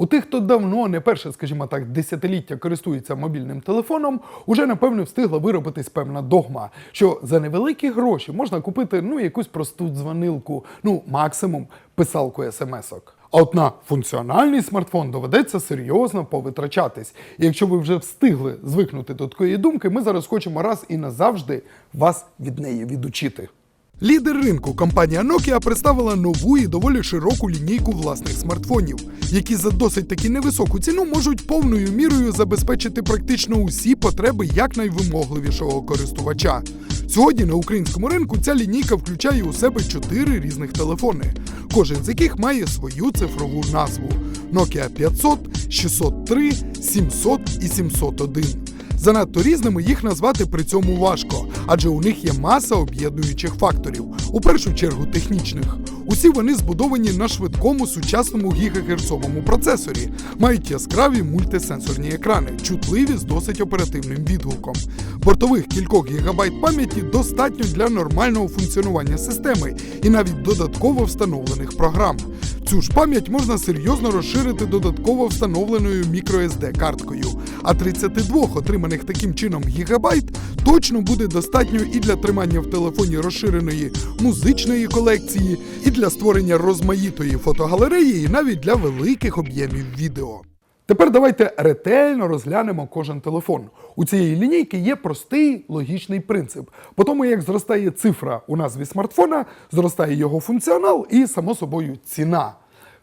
У тих, хто давно, не перше, скажімо так, десятиліття користується мобільним телефоном, уже напевно встигла виробитись певна догма, що за невеликі гроші можна купити ну якусь просту дзвонилку, ну максимум писалку смс-ок. А от на функціональний смартфон доведеться серйозно повитрачатись. І якщо ви вже встигли звикнути до такої думки, ми зараз хочемо раз і назавжди вас від неї відучити. Лідер ринку компанія Nokia представила нову і доволі широку лінійку власних смартфонів, які за досить таки невисоку ціну можуть повною мірою забезпечити практично усі потреби якнайвимогливішого користувача. Сьогодні на українському ринку ця лінійка включає у себе чотири різних телефони, кожен з яких має свою цифрову назву: Nokia 500, 603, 700 і 701. Занадто різними їх назвати при цьому важко, адже у них є маса об'єднуючих факторів, у першу чергу технічних. Усі вони збудовані на швидкому сучасному гігагерцовому процесорі, мають яскраві мультисенсорні екрани, чутливі з досить оперативним відгуком. Бортових кількох гігабайт пам'яті достатньо для нормального функціонування системи і навіть додатково встановлених програм. Цю ж пам'ять можна серйозно розширити додатково встановленою microSD карткою. А 32 отриманих таким чином гігабайт точно буде достатньо і для тримання в телефоні розширеної музичної колекції, і для створення розмаїтої фотогалереї, і навіть для великих об'ємів відео. Тепер давайте ретельно розглянемо кожен телефон. У цієї лінійки є простий логічний принцип. По тому, як зростає цифра у назві смартфона, зростає його функціонал і, само собою, ціна.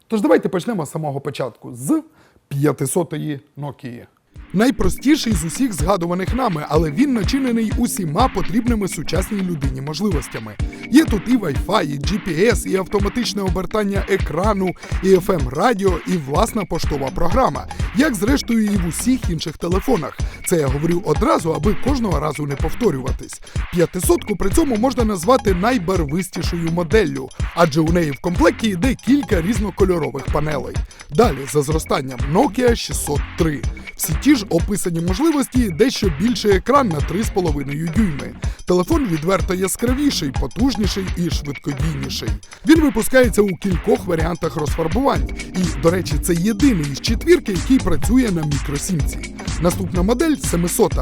Тож давайте почнемо з самого початку з 500-ї Nokia. Найпростіший з усіх згадуваних нами, але він начинений усіма потрібними сучасній людині можливостями. Є тут і Wi-Fi, і GPS, і автоматичне обертання екрану, і FM радіо, і власна поштова програма, як зрештою і в усіх інших телефонах. Це я говорю одразу, аби кожного разу не повторюватись. 500-ку при цьому можна назвати найбарвистішою моделлю, адже у неї в комплекті йде кілька різнокольорових панелей. Далі за зростанням Nokia 603. Всі ті ж описані можливості, дещо більший екран на 3,5 дюйми. Телефон відверто яскравіший, потужніший і швидкодійніший. Він випускається у кількох варіантах розфарбувань. І, до речі, це єдиний із четвірки, який працює на мікросімці. Наступна модель 700.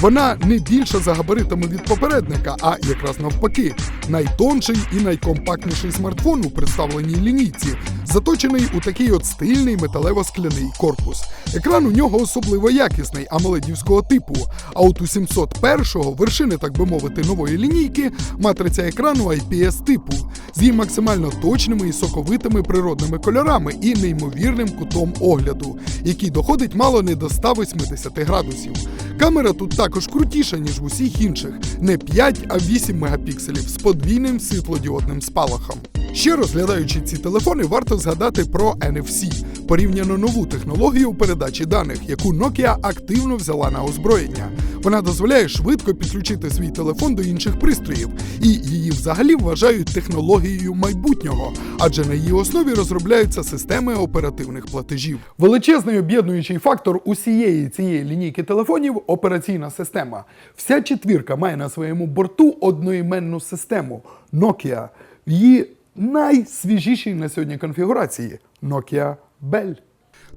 Вона не більша за габаритами від попередника, а якраз навпаки, найтонший і найкомпактніший смартфон у представленій лінійці, заточений у такий от стильний металево-скляний корпус. Екран у нього особливо якісний, амоледівського типу. А от у 701-го вершини, так би мовити, нової лінійки, матриця екрану IPS типу з її максимально точними і соковитими природними кольорами і неймовірним кутом огляду, який доходить мало не до 180 градусів. Камера тут також крутіша, ніж в усіх інших, не 5, а 8 мегапікселів з подвійним світлодіодним спалахом. Ще розглядаючи ці телефони, варто згадати про NFC – порівняно нову технологію передачі даних, яку Nokia активно взяла на озброєння. Вона дозволяє швидко підключити свій телефон до інших пристроїв, і її взагалі вважають технологією майбутнього, адже на її основі розробляються системи оперативних платежів. Величезний об'єднуючий фактор усієї цієї лінійки телефонів операційна система. Вся четвірка має на своєму борту одноіменну систему Nokia. Її найсвіжішій на сьогодні конфігурації Nokia Bell.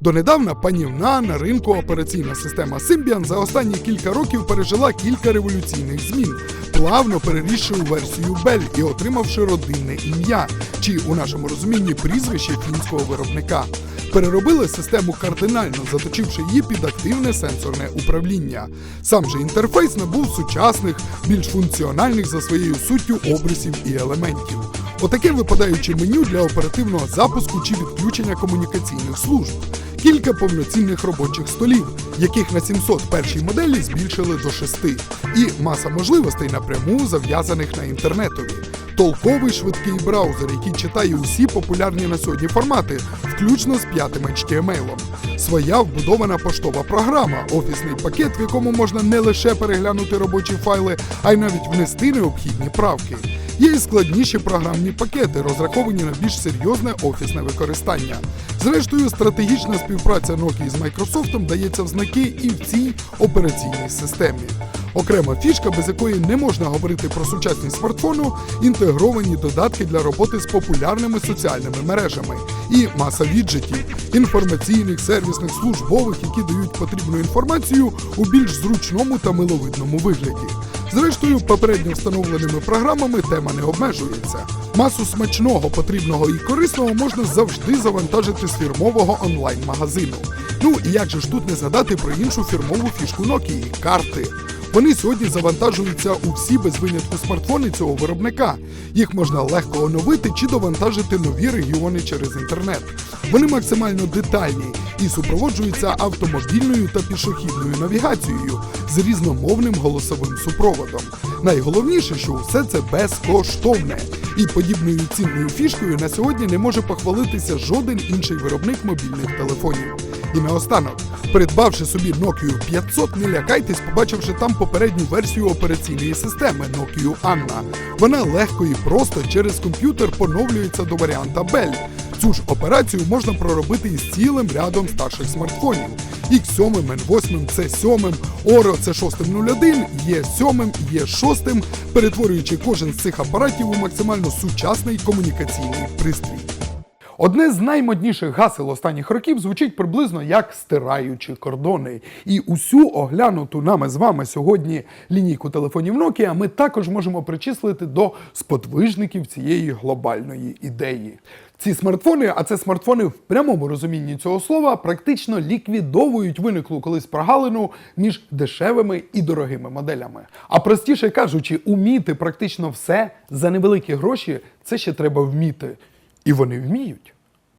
Донедавна панівна на ринку операційна система Symbian за останні кілька років пережила кілька революційних змін, плавно перерісши у версію Bell і отримавши родинне ім'я, чи у нашому розумінні прізвище фінського виробника. Переробили систему кардинально, заточивши її під активне сенсорне управління. Сам же інтерфейс набув сучасних, більш функціональних за своєю суттю обрисів і елементів. Отаке випадаюче меню для оперативного запуску чи відключення комунікаційних служб. Кілька повноцінних робочих столів, яких на 701 моделі збільшили до шести, і маса можливостей напряму зав'язаних на інтернетові. Толковий швидкий браузер, який читає усі популярні на сьогодні формати, включно з п'ятим HTML. Своя вбудована поштова програма, офісний пакет, в якому можна не лише переглянути робочі файли, а й навіть внести необхідні правки. Є і складніші програмні пакети, розраховані на більш серйозне офісне використання. Зрештою, стратегічна співпраця Nokia з Microsoft дається в знаки і в цій операційній системі. Окрема фішка, без якої не можна говорити про сучасність смартфону, інтегровані додатки для роботи з популярними соціальними мережами і маса віджитів, інформаційних, сервісних, службових, які дають потрібну інформацію у більш зручному та миловидному вигляді. Зрештою, попередньо встановленими програмами тема не обмежується. Масу смачного, потрібного і корисного можна завжди завантажити з фірмового онлайн-магазину. Ну і як же ж тут не згадати про іншу фірмову фішку Nokia – карти. Вони сьогодні завантажуються у всі без винятку смартфони цього виробника. Їх можна легко оновити чи довантажити нові регіони через інтернет. Вони максимально детальні і супроводжується автомобільною та пішохідною навігацією з різномовним голосовим супроводом. Найголовніше, що все це безкоштовне. І подібною цінною фішкою на сьогодні не може похвалитися жоден інший виробник мобільних телефонів. І наостанок, придбавши собі Nokia 500, не лякайтесь, побачивши там попередню версію операційної системи Nokia Anna. Вона легко і просто через комп'ютер поновлюється до варіанта Bell. Цю ж операцію можна проробити із цілим рядом старших смартфонів. X7, N8, C7, Oro C601, E7, E6, перетворюючи кожен з цих апаратів у максимально сучасний комунікаційний пристрій. Одне з наймодніших гасел останніх років звучить приблизно як стираючі кордони. І усю оглянуту нами з вами сьогодні лінійку телефонів Nokia ми також можемо причислити до сподвижників цієї глобальної ідеї. Ці смартфони, а це смартфони в прямому розумінні цього слова, практично ліквідовують виниклу колись прогалину між дешевими і дорогими моделями. А простіше кажучи, уміти практично все за невеликі гроші це ще треба вміти. І вони вміють.